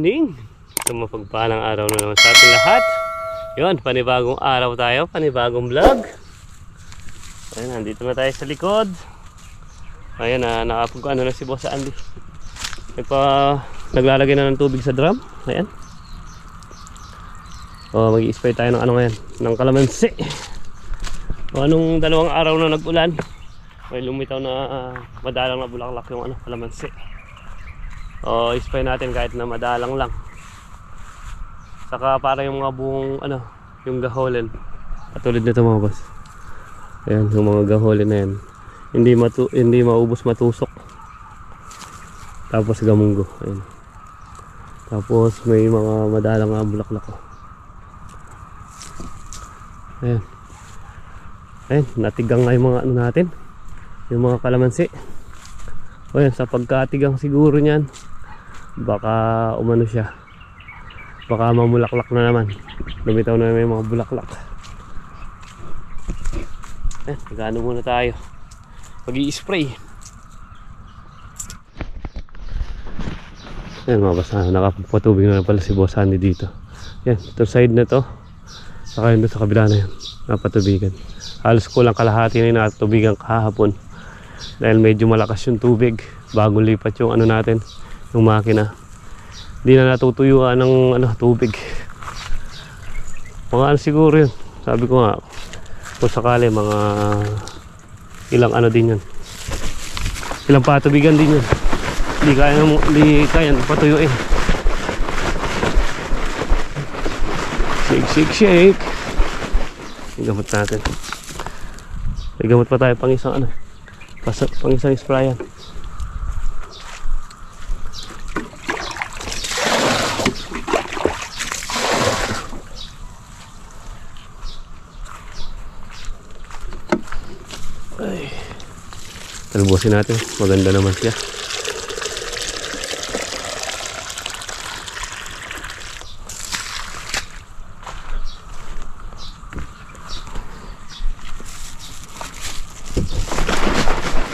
morning. Ito mapagpalang araw na naman sa ating lahat. Yun, panibagong araw tayo, panibagong vlog. Ayun, nandito na tayo sa likod. Ayan, na nakapag ano na si Boss Andy. Nagpa, naglalagay na ng tubig sa drum. Ayan. O, mag spray tayo ng ano ngayon, ng kalamansi. O, anong dalawang araw na nag-ulan, may lumitaw na ah, madalang na bulaklak yung ano, kalamansi. O, spray natin kahit na madalang lang. Saka para yung mga buong ano, yung gaholen. Katulad nito mga boss. Ayan, yung mga gaholen na yan. Hindi matu hindi maubos matusok. Tapos gamunggo. Ayan. Tapos may mga madalang nga bulaklak. oh. Ayan. Ayan, natigang nga yung mga ano natin. Yung mga kalamansi. O yan, sa pagkatigang siguro niyan, baka umano siya. Baka mamulaklak na naman. Lumitaw na may mga bulaklak. Eh, nagano muna tayo. pag spray Ayan mga basa, nakapagpatubig na pala si Boss Handy dito. Yan, ito side na to. Saka yun sa kabila na yan. Napatubigan. Halos kulang kalahati na yung natubigan kahapon. Dahil medyo malakas yung tubig. Bago lipat yung ano natin, yung makina. Hindi na natutuyuan ng ano, tubig. Mga ano siguro yun. Sabi ko nga, kung sakali mga ilang ano din yun. Ilang patubigan din yun. Hindi kaya, hindi kaya patuyuin. Shake, shake, shake. Yung gamot natin. May gamot pa tayo pang isang ano. Pang isang sprayan. Talbosin natin. Maganda naman siya.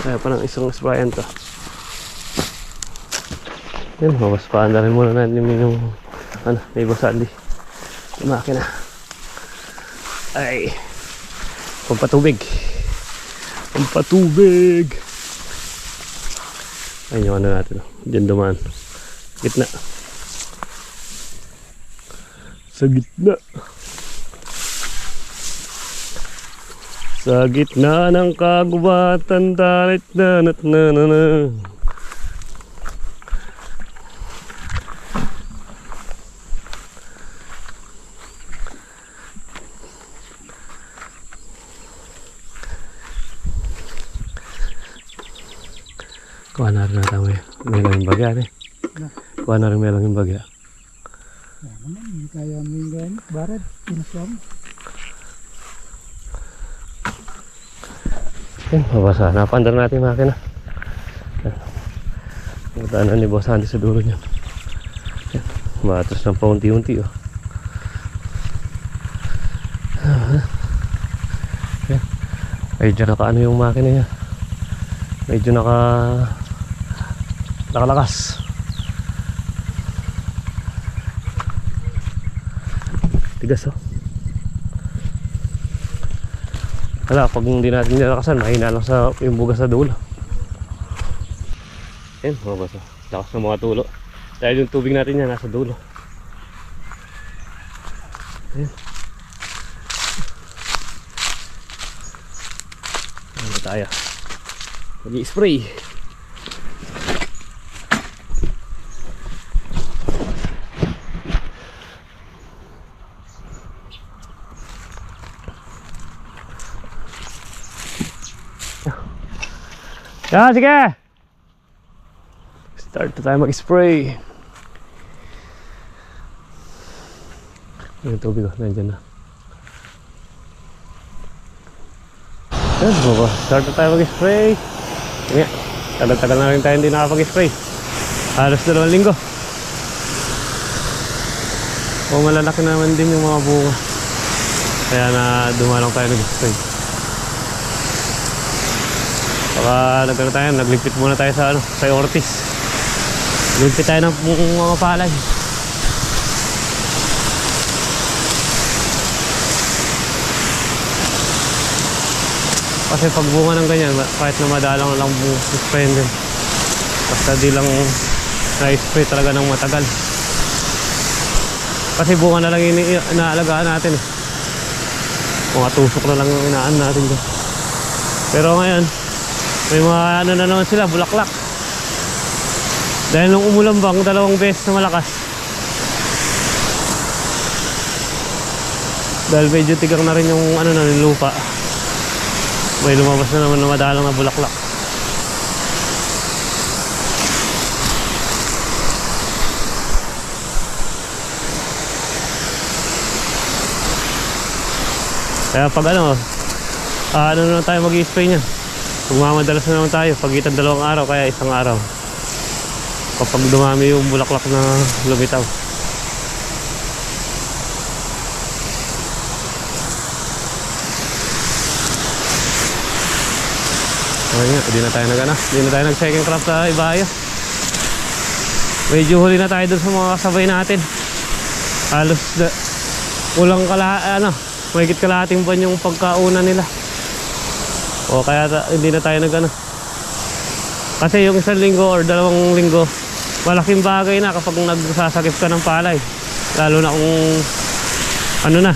Kaya pa ng isang sprayan to. Yan, mabaspahan na rin muna natin yung ano, may basali. Yung makina. Ay. Pampatubig. Pampatubig. Ayun yung ano natin. Diyan dumaan. Gitna. Sa gitna. Sa gitna ng kagubatan dalit na na na na na Kuha na rin natin may, may langing bagya eh. Kuha na rin may langing bagya. Yan naman, hindi kaya mo yung ganit. Barat, pinaswam. Yan, mabasa. Napandar natin yung makina. Ang daanan ni Boss Andy sa dulo niya. Yan, Maatras ng paunti-unti oh. Yan. Medyo naka ano yung makina niya. Medyo naka nakalakas. Tigas oh. Wala, pag hindi natin nilakasan, mahina lang sa yung bugas sa dulo. Yan, mga basa. Lakas ng mga tulo. Dahil yung tubig natin yan, nasa dulo. Yan. Ano tayo? Mag-i-spray. Yan, sige! Start na tayo mag-spray. Yung tubig ko, nandyan na. Yan, baba. Start na tayo mag-spray. Yan, tagal-tagal na rin tayo hindi nakapag-spray. Halos dalawang linggo. O malalaki naman din yung mga bunga. Kaya na dumalang tayo nag-spray. Baka nagkano tayo, nagligpit muna tayo sa ano, sa Ortiz. Lumpi tayo ng mga palay. Kasi pag bunga ng ganyan, kahit na madalang lang suspended. Basta di lang na-spray talaga ng matagal. Kasi bunga na lang ini- inaalagaan natin eh. Mga tusok na lang inaan natin dyan. Pero ngayon, may mga ano na naman sila, bulaklak. Dahil nung umulan bang dalawang beses na malakas. Dahil medyo tigang na rin yung ano na yung lupa. May lumabas na naman na madalang na bulaklak. Kaya pag ano, ah, ano na tayo mag-i-spray niya. Magmamadalas na naman tayo, pagitan dalawang araw, kaya isang araw. Kapag dumami yung bulaklak na lumitaw. Okay nga, hindi na tayo nag ano, hindi na tayo nag second crop sa Ibaya. Medyo huli na tayo dun sa mga kasabay natin. Halos na, kulang kala, ano, mahigit kalahating buwan yung pagkauna nila. O kaya hindi na tayo nag ano. Kasi yung isang linggo or dalawang linggo, malaking bagay na kapag nagsasakip ka ng palay. Lalo na kung ano na,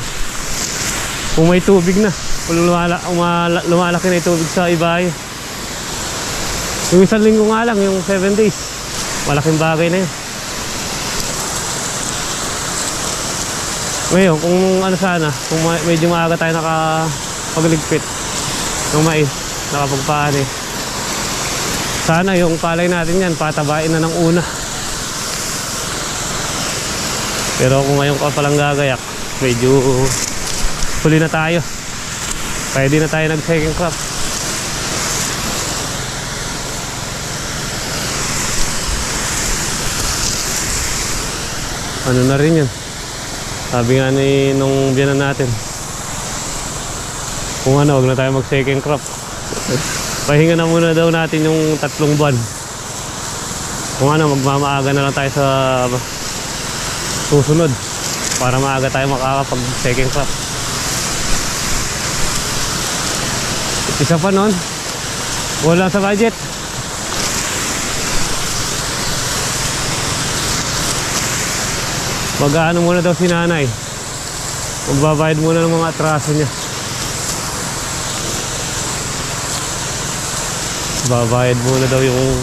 kung may tubig na. Kung lumala, umala, lumalaki na yung tubig sa ibayo. Yung isang linggo nga lang, yung 7 days, malaking bagay na yun. Ngayon, kung ano sana, kung medyo maaga tayo nakapagligpit ng mais, nakapagpaani. Sana yung palay natin yan, patabain na ng una. Pero kung ngayon ka palang gagayak, medyo huli na tayo. Pwede na tayo nag second crop. Ano na rin yun? Sabi nga ni nung biyanan natin. Kung ano, wag na tayo mag second crop. Pahinga na muna daw natin yung tatlong buwan. Kung ano, magmamaaga na lang tayo sa susunod para maaga tayo makakapag second crop. Isa pa nun, wala sa budget. Mag-ano muna daw si nanay. Magbabayad muna ng mga atraso niya. Babayad muna daw yung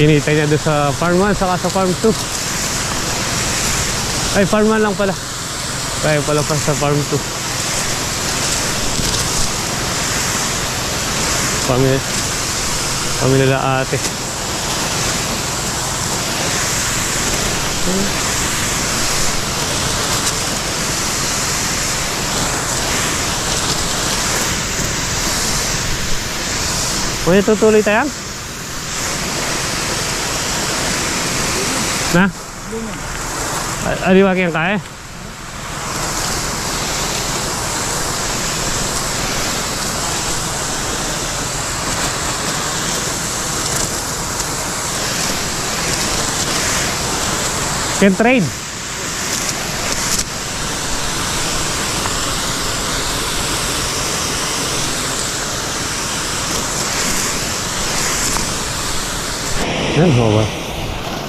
kinita niya doon sa farm 1 saka sa farm 2. Ay, farm 1 lang pala. Kaya pala pa sa farm 2. Pamilya. Pamilya nila ate. May tutuloy tayo? Na? A- Aliwag yan kaya? Can trade. Yan, bawa.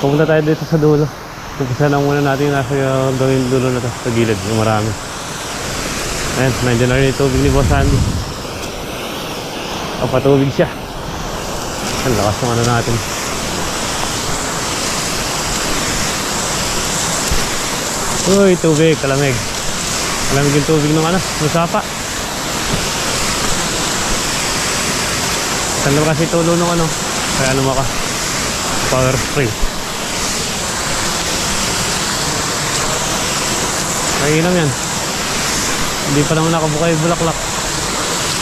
Pupunta tayo dito sa dulo. Pupunta lang muna natin yung nasa uh, gawin dulo na to, sa gilid, yung marami. Ayan, nandiyan na rin yung tubig ni Boss Andy. Kapatubig siya. Ang lakas ng ano natin. Uy, tubig, kalamig. Kalamig yung tubig ng ano, ng sapa. Saan naman kasi tulo ng ano, kaya ano power spray. Mainam yan. Hindi pa naman nakabuka yung bulaklak.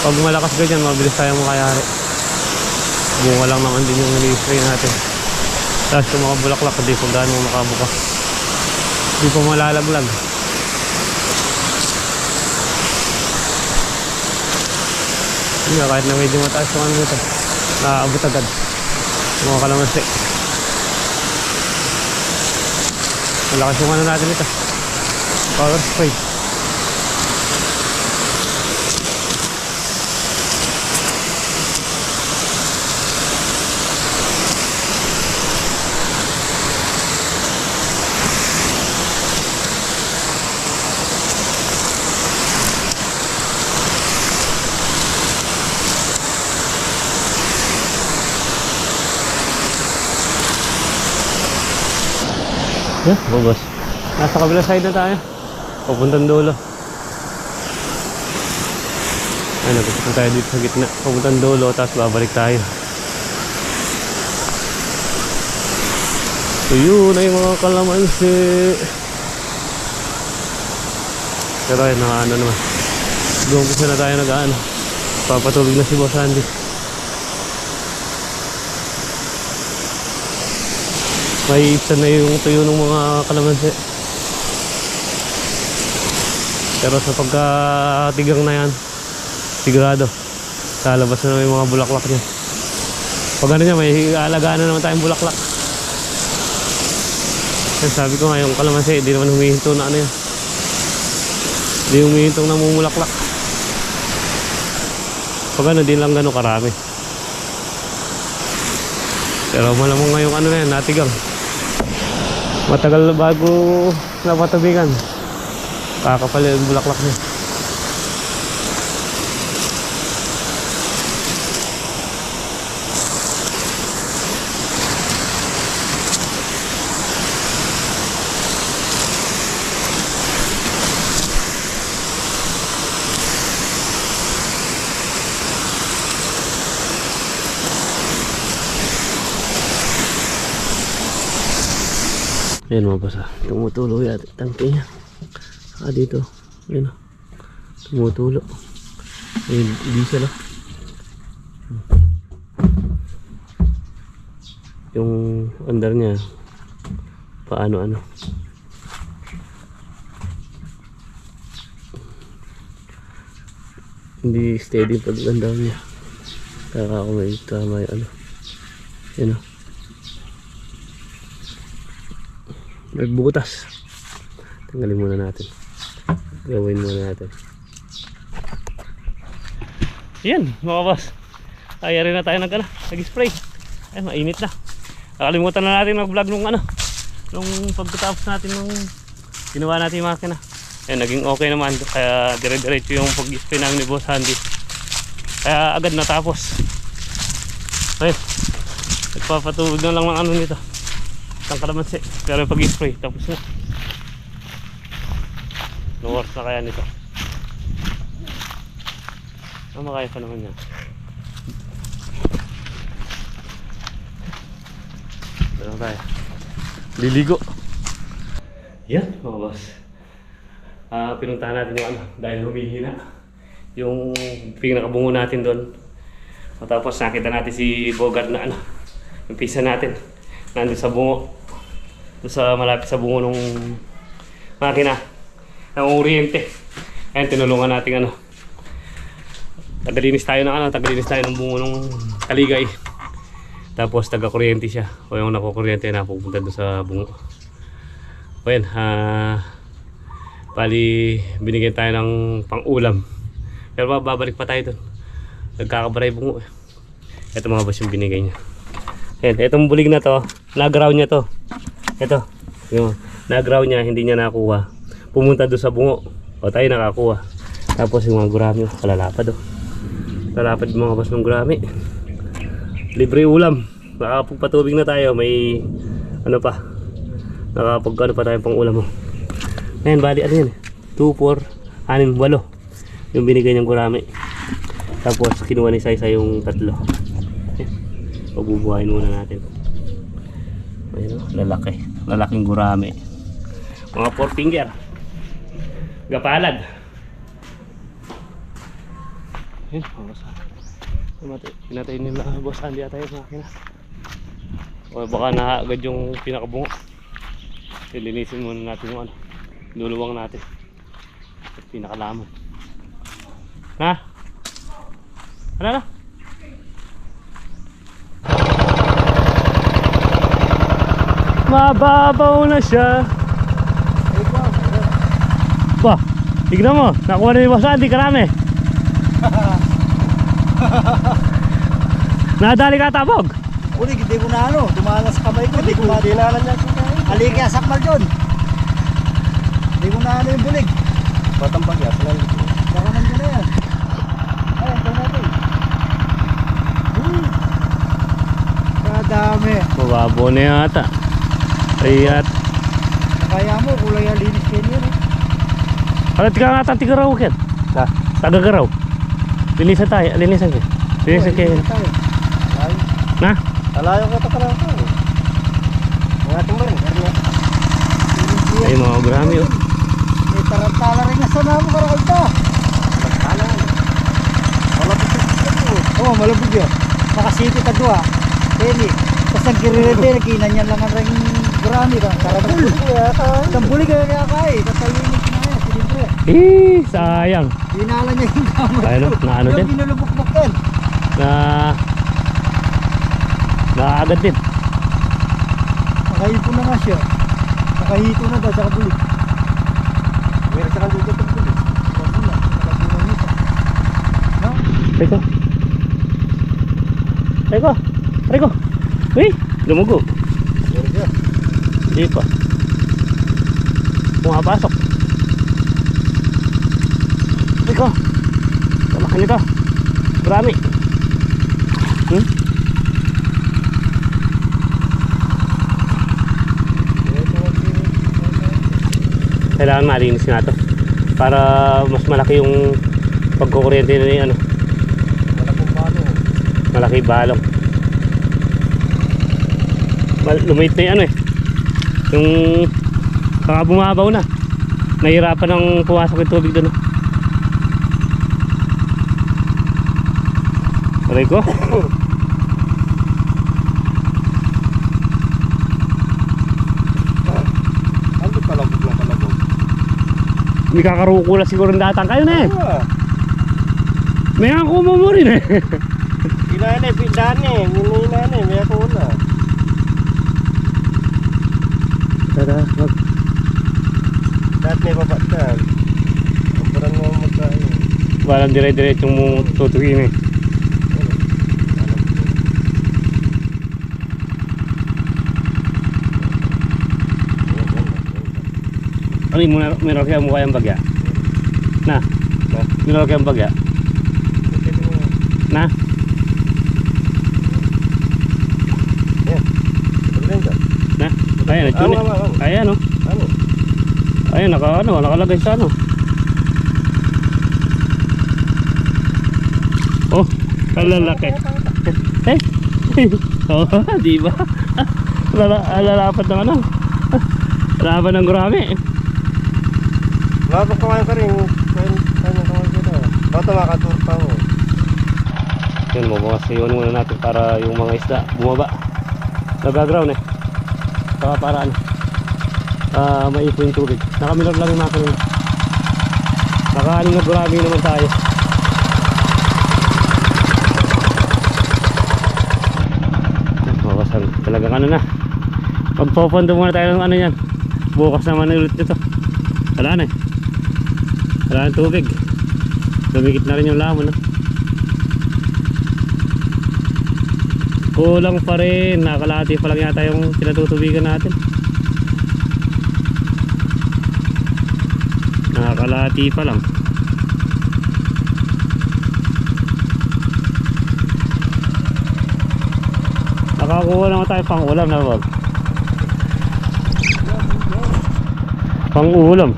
Pag malakas ganyan, mabilis tayo makayari. Bunga lang naman din yung nili-spray natin. Tapos yung mga bulaklak, hindi pa gaano makabuka. Hindi pa malalaglag. Hindi nga, kahit na medyo mataas yung ano nito. Naaabot agad. Mga kalamansi. Malakas yung ano natin ito. Power spray. Yeah, bubos. Nasa kabila side na tayo. Papuntang dulo. Ay, nagpupunta tayo dito sa gitna. Papuntang dulo, tapos babalik tayo. So yun ay mga kalamansi. Pero ayun, naka ano naman. Doon kasi na tayo nag-ano. Papatulog na si Boss Andy. May isa na yung tuyo ng mga kalamansi. Pero sa pagkatigang na yan, sigurado, lalabas na naman yung mga bulaklak niya. Pag ano niya, may alagaan na naman tayong bulaklak. Kaya sabi ko nga, yung kalamansi, hindi naman humihinto na ano yan. Hindi humihintong namumulaklak. Pag ano, di lang gano'ng karami. Pero malamang ngayong ano na yan, natigang. Matagal na bago napatabigan. Kakapal yung bulaklak niya. Ayan mga basa. Tumutulo yata. Tangke niya. Ah, dito. Ayan o. Tumutulo. Ayan, diesel o. Yung under niya. Paano ano. Hindi steady pag ganda niya. Kaya ako may tama yung ano. Ayan o. nagbutas. Tanggalin muna natin. Gawin muna natin. Yan mga boss. Ay rin na tayo nag, ano, nag-spray. Ay mainit na. Nakalimutan na natin mag vlog nung ano nung pagkatapos natin nung ginawa natin yung makina. Ay naging okay naman. Kaya dire-diretso yung pag-spray namin ni boss Handy. Kaya agad natapos. Ay nagpapatulog na lang ng ano nito. ng kalamansi pero pag spray tapos na. No worth na kaya nito. Ano makaya pa naman yan. Ano tayo. Liligo. Yan mga boss. Ah, pinuntahan natin yung ano dahil humihina yung pinakabungo natin doon. Tapos nakita natin si Bogart na ano yung pisa natin. Nandun sa bungo doon sa malapit sa bungo ng makina ng oriente. Ayun tinulungan natin ano. Tagalinis tayo ng ano tagalinis tayo ng bungo ng kaligay. Tapos taga kuryente siya. O yung nakukuryente na pupunta doon sa bungo. O yan ah bali binigyan tayo ng pang ulam pero babalik pa tayo doon. Nagkakabaray bungo eh. ito mga boss yung binigay niya. Ayan, itong bulig na to, nag-ground niya to. Ito, yung nag-ground niya, hindi niya nakuha. Pumunta doon sa bungo. O tayo nakakuha. Tapos yung mga gurami, kalalapad oh. Lalapad mga bas ng gurami. Libre ulam. Nakapagpatubig na tayo, may ano pa. Nakapag ano pa tayo pang ulam mo. Ayan, bali ano yan. 2, 4, 6, 8. Yung binigay niyang gurami. Tapos kinuha ni Saisa yung tatlo. Pabubuhayin muna natin. Ayun, oh, lalaki. Lalaking gurami. Mga four finger. Gapalad. Sa. Pinatay nila boss Andy ata yung makina. O baka naagad yung pinakabungo. Lilinisin muna natin yung ano. Luluwang natin. At pinakalaman. Na? Ano na? Mababaw na siya Ba, tignan mo. Nakuha na ni Boss Andy, karami. Nadali ka tabog. Bulig, hindi ko na ano. Dumalas sa kamay ko. Hindi ko na. Dinalan niya. Halika, sakmal dyan. Hindi ko na ano yung bulig. Batang bagya. Sinal. Baka nandun na yan. Ay, ito natin. Kadami. Mababo na yata. Ayat. Kaya mo, kulay linis kayo yun. eh. Palit ka nga tang tigaraw kit. Ha? Tagagaraw. Linisan tayo. Linisan kayo. Linisan kayo. Uy, tayo. Ay. Na? Alayo ka pa lang ko. Marin. Ernie. Ay mga grami oh. May tarantala rin na sa namo karakal to. Ala. Wala pa siya. Oo, oh, malabog yun. Nakasiti ka doon ah. Pwede. Tapos ang kirirete, nakinan lang ang ring grami ka. Tarantala. Isang buli ka kaya kaya. Tatalinig na yan. Silibre. Eh, sayang. Dinala niya yung gamot. Ayun, na ano din. Yung binulubok-bok din. Na Nakaagad din. Nakahipo na nga siya. Nakahito na daw, tsaka buli. Meron kang dito. Nito. No? Teko. Teko. Teko. Uy, lumugo. Pa. Pumapasok. Teko. Tamakan nito. Marami. Hmm? Kailangan malinis nga to. Para mas malaki yung pagkukuryente na yung ano, Wala pong palo. malaki balong. Mal- Lumit na yung ano eh. Yung baka bumabaw na. Nahirapan ng pumasok yung tubig doon. oh. Aray ko. Ano? May kakaruko na siguro ng datang kayo na eh. May ako mo rin eh. Inane, pindane. Inane, may ako na. Tara, wag. Dahil may babatan. Kumpuran mo mo tayo. Walang dire-diretsong mo tutukin eh. Ano yung muna- meron kaya mukha yung bagya? Na? Na? Meron kaya yung bagya? Na? Na? Ayan, awa, awa. Ayan oh. Ano? Ayan, naka, ano, nakalagay sa ano. Oh, kalalaki. Eh? oh, di ba? Lala, lalapat ng ano? Laban ng gurami. Labok kumain ka rin. Kain, kain na kumain ka na. Baka makatur pa mo. Yun, mabukas yun muna natin para yung mga isda bumaba. Nagaground eh. Saka para ano, ah maipo yung tubig. Nakamilag lang yung makina. Nakaaling na gurami naman tayo. Bukasan, talagang ano na. Magpopondo muna tayo ng ano yan. Bukas naman ulit ito. Wala na eh. Wala na tubig. Dumikit na rin yung lamon. No? Kulang pa rin. Nakalati pa lang yata yung pinatutubigan natin. Nakakalati pa lang. Nakakuha naman tayo pang ulam na wag. Pang ulam.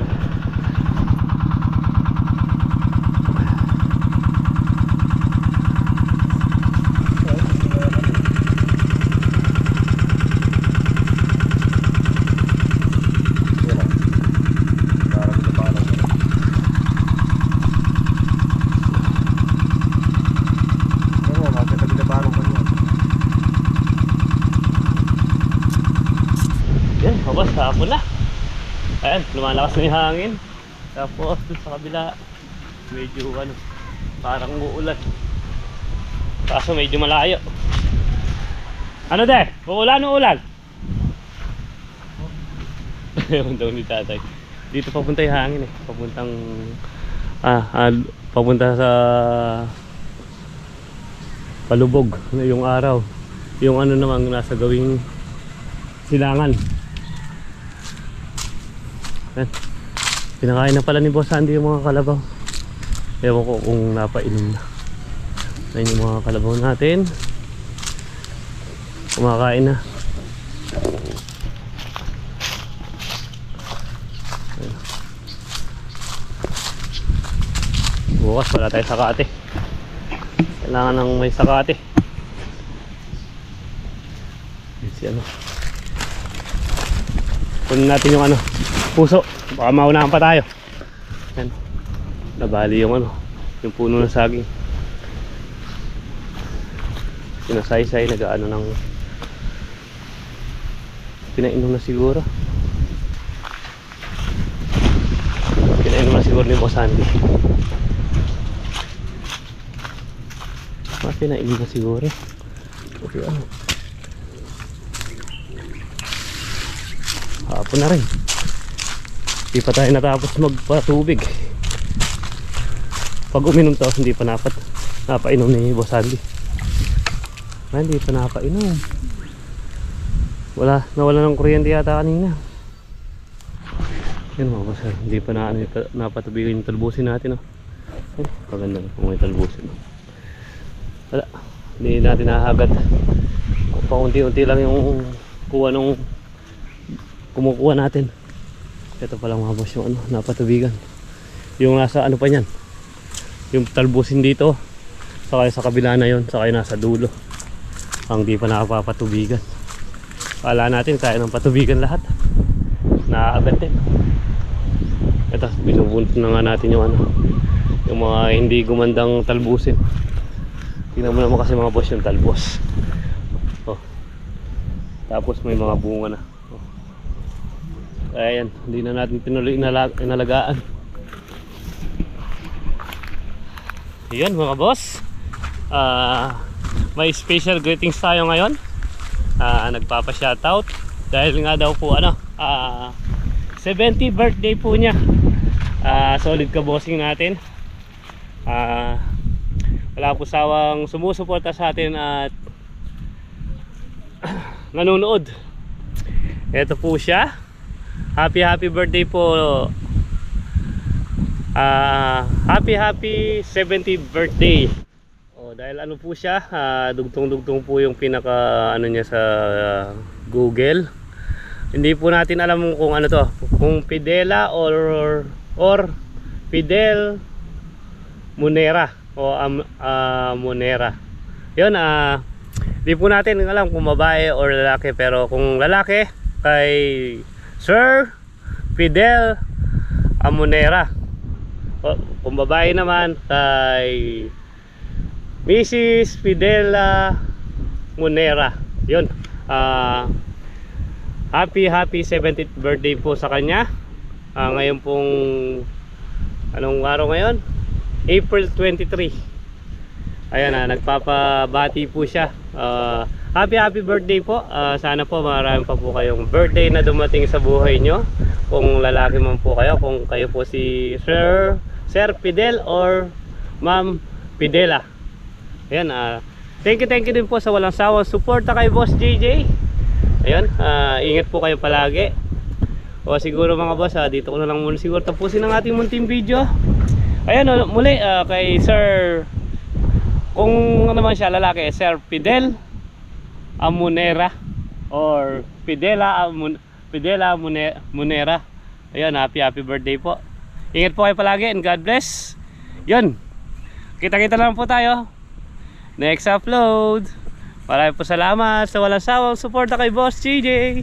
Yan ah. Parang labanan ka. Yan o, magkatabi-labanan ka niyan. Yan, babas, hapon na. Ayan, na yung hangin. Tapos, sa kabila, medyo ano, parang uulan. Kaso medyo malayo. Ano de? Uulan o ulan? Ewan daw ni tatay. dito papunta yung hangin eh. Papuntang ah, ah papunta sa palubog na yung araw. Yung ano naman nasa gawing silangan. Yan. Pinakain na pala ni Boss Andy yung mga kalabaw. Ewan ko kung napainom na. Ayun yung mga kalabaw natin. Kumakain na. Ayun. Bukas wala tayo sakate. Kailangan ng may sakate. Si ano. Kunin natin yung ano, puso. Baka maunahan pa tayo. Yan. Nabali yung ano, yung puno ng saging. Sinasaysay, nag-ano ng pinainom na siguro. Pinainom na siguro ni Boss Andy. Ah, pinainom na siguro. Okay, ano. Hapon na rin. Hindi pa tayo natapos magpatubig. Pag uminom to, hindi pa napat napainom ni Boss Andy. Ah, hindi pa napainom. Wala, nawala ng kuryente yata kanina. Yan mga boss, ah, hindi pa na, ano, pa- napatubigan yung talbusin natin. Oh. Ay, paganda na kung may talbusin. Oh. Wala, hindi natin nahagad. Paunti-unti lang yung kuha nung kumukuha natin. Ito pala mga boss yung ano, napatubigan. Yung nasa ano pa niyan. Yung talbusin dito. Saka sa kabila na yon, saka yung nasa dulo. Ang di pa nakapapatubigan. Kala natin kaya ng patubigan lahat. Naaagad din. Ito, binubunot na nga natin yung ano. Yung mga hindi gumandang talbusin. Tingnan mo naman kasi mga boss yung talbos. Oh. Tapos may mga bunga na. Oh. Kaya yan, hindi na natin tinuloy inalag inalagaan. Yun mga boss. Ah, may special greetings tayo ngayon. Ah, nagpapa-shoutout dahil nga daw po ano, ah 70 birthday po niya. Ah, solid ka bossing natin. Ah, wala po sawang sumusuporta sa atin at nanonood. Ito po siya. Happy happy birthday po. Ah, happy happy 70th birthday. Oh, dahil ano po siya, ah, dugtong-dugtong po yung pinaka ano niya sa ah, Google. Hindi po natin alam kung ano to, kung Pidela or or Fidel Munera o Am, ah, Munera. 'Yon ah Di po natin alam kung babae or lalaki pero kung lalaki kay Sir Fidel Amonera. Kung babae naman kay Mrs. Fidela Monera. 'Yun. Ah happy happy 70th birthday po sa kanya. Ah, ngayon pong anong araw ngayon? April 23. Ayan na, nagpapabati po siya. Ah, happy happy birthday po. Ah, sana po marami pa po kayong birthday na dumating sa buhay nyo. Kung lalaki man po kayo, kung kayo po si Sir, Sir Fidel or Ma'am Fidela. Ayan, ah, thank you, thank you din po sa walang sawang suporta kay Boss JJ. Ayan, ah, ingat po kayo palagi. O siguro mga boss, ah, dito ko na lang muna siguro tapusin ang ating munting video. Ayan, oh, muli ah, kay Sir kung ano naman siya lalaki, Sir Fidel Amunera or Fidela Amun Fidela Munera. Ayun, happy happy birthday po. Ingat po kayo palagi and God bless. Yun. Kita-kita lang po tayo. Next upload. Maraming po salamat sa walang sawang suporta kay Boss GJ.